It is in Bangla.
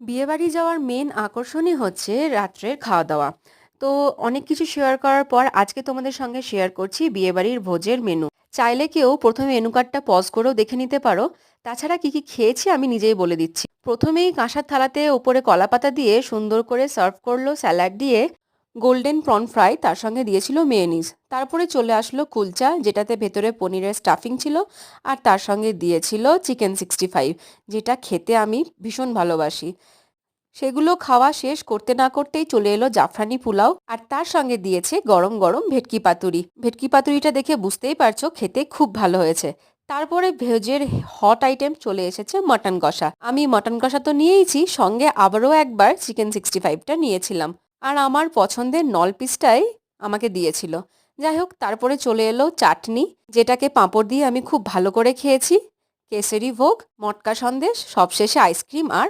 বিয়েবাড়ি যাওয়ার মেন আকর্ষণই হচ্ছে রাত্রের খাওয়া দাওয়া তো অনেক কিছু শেয়ার করার পর আজকে তোমাদের সঙ্গে শেয়ার করছি বিয়েবাড়ির ভোজের মেনু চাইলে কেউ প্রথমে মেনু কার্ডটা পজ করেও দেখে নিতে পারো। তাছাড়া কি কি খেয়েছি আমি নিজেই বলে দিচ্ছি। প্রথমেই কাঁসার থালাতে ওপরে কলাপাতা দিয়ে সুন্দর করে সার্ভ করল স্যালাড দিয়ে। গোল্ডেন প্রন ফ্রাই তার সঙ্গে দিয়েছিল মেয়োনিজ। তারপরে চলে আসলো কুলচা, যেটাতে ভেতরে পনিরের স্টাফিং ছিল আর তার সঙ্গে দিয়েছিল চিকেন সিক্সটি ফাইভ, যেটা খেতে আমি ভীষণ ভালোবাসি। সেগুলো খাওয়া শেষ করতে না করতেই চলে এলো জাফরানি পোলাও আর তার সঙ্গে দিয়েছে গরম গরম ভেটকি পাতুরি। ভেটকি পাতুরিটা দেখে বুঝতেই পারছ খেতে খুব ভালো হয়েছে। তারপরে ভেজের হট আইটেম চলে এসেছে মটন কষা। আমি মটন কষা তো নিয়েইছি, সঙ্গে আবারও একবার চিকেন সিক্সটি ফাইভটা নিয়েছিলাম। আর আমার পছন্দের নল পিসটাই আমাকে দিয়েছিল। যাই হোক, তারপরে চলে এলো চাটনি, যেটাকে পাঁপড় দিয়ে আমি খুব ভালো করে খেয়েছি। কেসেরি ভোগ, মটকা সন্দেশ, সবশেষে আইসক্রিম আর